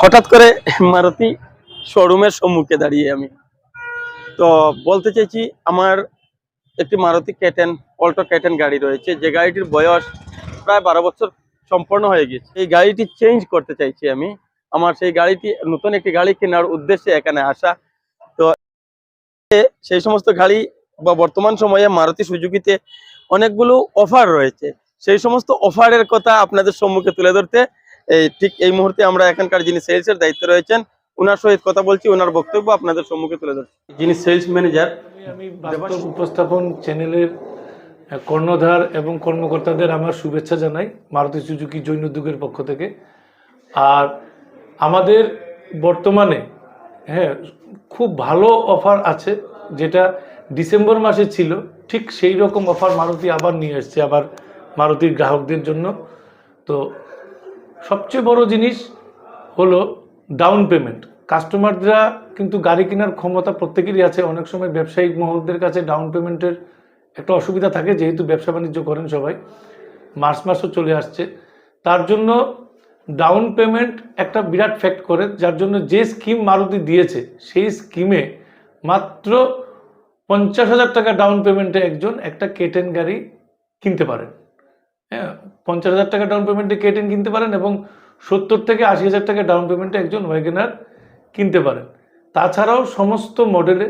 হঠাৎ করে মারুতি শোরুমের সম্মুখে দাঁড়িয়ে আমি। তো বলতে চাইছি, আমার একটি মারুতি ক্যাটেন অল্টো ক্যাটেন গাড়ি রয়েছে। যে গাড়িটির বয়স প্রায় বারো বছর সম্পন্ন হয়ে গেছে। এই গাড়িটি চেঞ্জ করতে চাইছি আমি। আমার সেই গাড়িটি নতুন একটি গাড়ি কেনার উদ্দেশ্যে এখানে আসা। তো সেই সমস্ত গাড়ি বা বর্তমান সময়ে মারুতি সুজুকিতে অনেকগুলো অফার রয়েছে। সেই সমস্ত অফারের কথা আপনাদের সম্মুখে তুলে ধরতে এই ঠিক এই মুহূর্তে আমরা এখানকার যিনি সেলস এর দায়িত্বে রয়েছেন ওনার সহিত কথা বলছি ওনার বক্তব্য আপনাদের সম্মুখে তুলে ধরছি। যিনি সেলস ম্যানেজার আমি উপস্থাপন চ্যানেলের কর্ণধার এবং কর্মকর্তাদের আমার শুভেচ্ছা জানাই মারুতি সুজুকি জৈন উদ্যোগের পক্ষ থেকে। আর আমাদের বর্তমানে হ্যাঁ খুব ভালো অফার আছে যেটা ডিসেম্বর মাসে ছিল ঠিক সেই রকম অফার মারুতি আবার নিয়ে এসছে আবার মারুতির গ্রাহকদের জন্য। তো সবচেয়ে বড় জিনিস হলো ডাউন পেমেন্ট কাস্টমাররা কিন্তু গাড়ি কেনার ক্ষমতা প্রত্যেকেরই আছে। অনেক সময় ব্যবসায়িক মহলদের কাছে ডাউন পেমেন্টের একটা অসুবিধা থাকে, যেহেতু ব্যবসা বাণিজ্য করেন সবাই। মার্চ মাসও চলে আসছে। তার জন্য ডাউন পেমেন্ট একটা বিরাট ফ্যাক্ট করে, যার জন্য যে স্কিম মারুতি দিয়েছে, সেই স্কিমে মাত্র পঞ্চাশ হাজার টাকা ডাউন পেমেন্টে একজন একটা কেটেন গাড়ি কিনতে পারেন। হ্যাঁ। পঞ্চাশ হাজার টাকা ডাউন পেমেন্টে কেটেন কিনতে পারেন এবং সত্তর থেকে আশি হাজার টাকা ডাউন পেমেন্টে একজন ওয়াগেনার কিনতে পারেন। তাছাড়াও সমস্ত মডেলে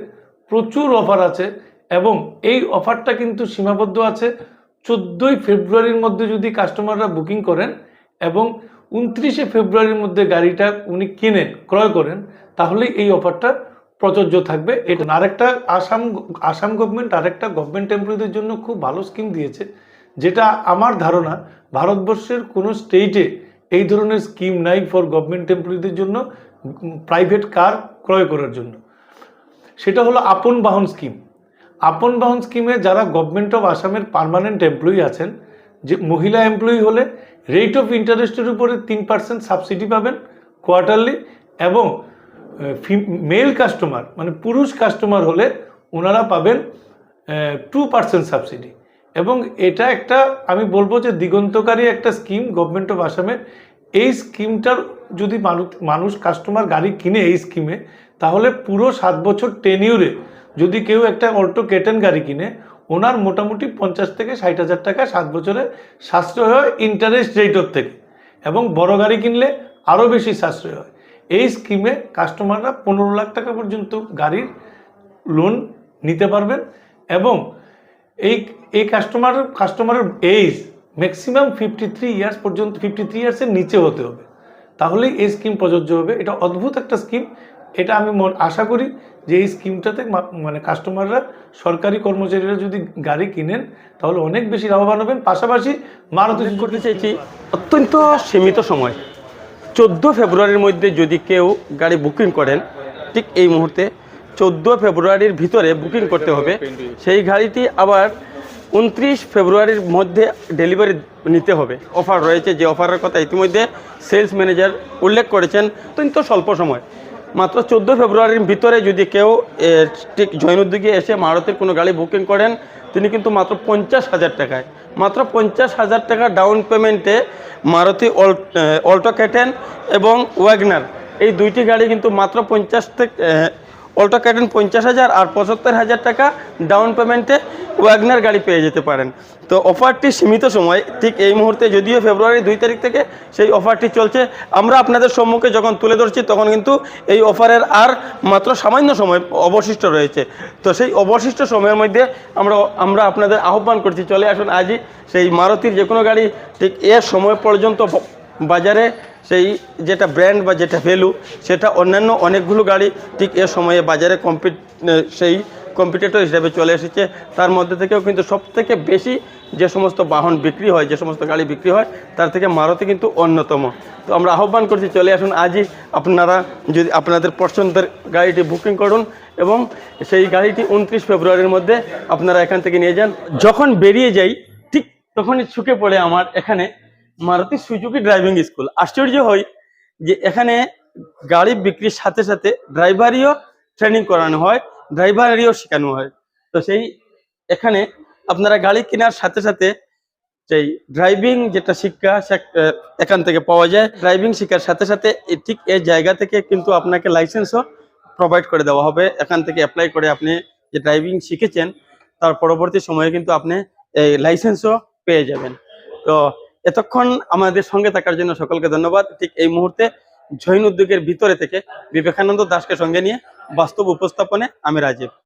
প্রচুর অফার আছে এবং এই অফারটা কিন্তু সীমাবদ্ধ আছে। চোদ্দোই ফেব্রুয়ারির মধ্যে যদি কাস্টমাররা বুকিং করেন এবং উনত্রিশে ফেব্রুয়ারির মধ্যে গাড়িটা উনি কিনেন, ক্রয় করেন, তাহলে এই অফারটা প্রযোজ্য থাকবে। এটা আরেকটা আসাম আসাম গভর্নমেন্ট আরেকটা গভর্নমেন্ট এমপ্লয়ীদের জন্য খুব ভালো স্কিম দিয়েছে। যেটা আমার ধারণা ভারতবর্ষের কোনো স্টেটে এই ধরনের স্কিম নাই ফর গভর্নমেন্ট এমপ্লয়ীদের জন্য প্রাইভেট কার ক্রয় করার জন্য। সেটা হলো আপন বাহন স্কিম আপন বাহন স্কিমে যারা গভর্নমেন্ট অফ আসামের পার্মানেন্ট এমপ্লয়ি আছেন, যে মহিলা এমপ্লয়ি হলে রেট অফ ইন্টারেস্টের উপরে তিন পার্সেন্ট সাবসিডি পাবেন কোয়ার্টারলি এবং মেল কাস্টমার মানে পুরুষ কাস্টমার হলে ওনারা পাবেন টু পার্সেন্ট সাবসিডি এবং এটা একটা, আমি বলব যে দিগন্তকারী একটা স্কিম গভর্নমেন্ট অফ আসামের এই স্কিমটার যদি মানুষ মানুষ কাস্টমার গাড়ি কিনে এই স্কিমে তাহলে পুরো সাত বছর টেনিউরে যদি কেউ একটা অল্টো কেটেন গাড়ি কিনে, ওনার মোটামুটি পঞ্চাশ থেকে ষাট হাজার টাকা সাত বছরে সাশ্রয় হয় ইন্টারেস্ট রেটর থেকে। এবং বড় গাড়ি কিনলে আরও বেশি সাশ্রয় হয়। এই স্কিমে কাস্টমাররা পনেরো লাখ টাকা পর্যন্ত গাড়ির লোন নিতে পারবেন এবং এই এই কাস্টমার কাস্টমারের age maximum fifty three years পর্যন্ত ফিফটি থ্রি ইয়ার্সের নিচে হতে হবে। তাহলেই এই স্কিম প্রযোজ্য হবে। এটা অদ্ভুত একটা স্কিম এটা আমি মন- আশা করি যে এই স্কিমটাতে মানে কাস্টমাররা সরকারি কর্মচারীরা যদি গাড়ি কিনেন তাহলে অনেক বেশি লাভবান হবেন। পাশাপাশি মারুতি করতে চাইছি অত্যন্ত সীমিত সময়। চোদ্দ ফেব্রুয়ারির মধ্যে যদি কেউ গাড়ি বুকিং করেন ঠিক এই মুহূর্তে চোদ্দ ফেব্রুয়ারির ভিতরে বুকিং করতে হবে। সেই গাড়িটি আবার উনত্রিশ ফেব্রুয়ারির মধ্যে ডেলিভারি নিতে হবে। অফার রয়েছে যে অফারের কথা ইতিমধ্যে সেলস ম্যানেজার উল্লেখ করেছেন, অত্যন্ত স্বল্প সময়। মাত্র চোদ্দ ফেব্রুয়ারির ভিতরে যদি কেউ ঠিক জৈন উদ্যোগে এসে মারুতির কোনো গাড়ি বুকিং করেন, তিনি কিন্তু মাত্র পঞ্চাশ হাজার টাকায়। মাত্র পঞ্চাশ হাজার টাকা ডাউন পেমেন্টে মারুতি অল্টো ক্যাটেন এবং ওয়াগনার। এই দুইটি গাড়ি কিন্তু মাত্র পঞ্চাশ থেকে অল্টো ক্যাটেন পঞ্চাশ হাজার আর পঁচাত্তর হাজার টাকা ডাউন পেমেন্টে ওয়াগনার গাড়ি পেয়ে যেতে পারেন। তো অফারটি সীমিত সময়, ঠিক এই মুহূর্তে যদিও ফেব্রুয়ারি দুই তারিখ থেকে সেই অফারটি চলছে। আমরা আপনাদের সম্মুখে যখন তুলে ধরছি, তখন কিন্তু এই অফারের আর মাত্র সামান্য সময় অবশিষ্ট রয়েছে। তো সেই অবশিষ্ট সময়ের মধ্যে আমরা আমরা আপনাদের আহ্বান করছি, চলে আসুন আজই সেই মারুতির যে কোনো গাড়ি ঠিক এর সময় পর্যন্ত বাজারে সেই যেটা ব্র্যান্ড বা যেটা ভ্যালু সেটা অন্যান্য অনেকগুলো গাড়ি ঠিক এ সময়ে বাজারে কম্পিট সেই কম্পিটিটর হিসেবে চলে এসেছে। তার মধ্যে থেকেও কিন্তু সব থেকে বেশি যে সমস্ত বাহন বিক্রি হয়, যে সমস্ত গাড়ি বিক্রি হয়, তার থেকে মারুতি কিন্তু অন্যতম। তো আমরা আহ্বান করছি, চলে আসুন আজই আপনারা যদি আপনাদের পছন্দের গাড়িটি বুকিং করুন এবং সেই গাড়িটি উনত্রিশ ফেব্রুয়ারির মধ্যে আপনারা এখান থেকে নিয়ে যান। যখন বেরিয়ে যাই, ঠিক তখনই ছুকে পড়ে আমার এখানে মারুতি সুজুকি ড্রাইভিং স্কুল আশ্চর্য হই যে এখানে গাড়ি বিক্রির সাথে সাথে ড্রাইভারিও ট্রেনিং করানো হয় ড্রাইভারিও শেখানো হয়। তো সেই এখানে আপনারা গাড়ি কেনার সাথে সাথে যেই ড্রাইভিং যেটা শিক্ষা এখান থেকে পাওয়া যায়। ড্রাইভিং শিক্ষার সাথে সাথে ঠিক এই জায়গা থেকে কিন্তু আপনাকে লাইসেন্সও প্রোভাইড করে দেওয়া হবে। এখান থেকে অ্যাপ্লাই করে আপনি যে ড্রাইভিং শিখেছেন, তার পরবর্তী সময়ে কিন্তু আপনি এই লাইসেন্সও পেয়ে যাবেন। তো এতক্ষণ আমাদের সঙ্গে থাকার জন্য সকলকে ধন্যবাদ। ঠিক এই মুহূর্তে জৈন উদ্যোগের ভিতরে থেকে বিবেকানন্দ দাসকে সঙ্গে নিয়ে বাস্তব উপস্থাপনে আমি রাজীব।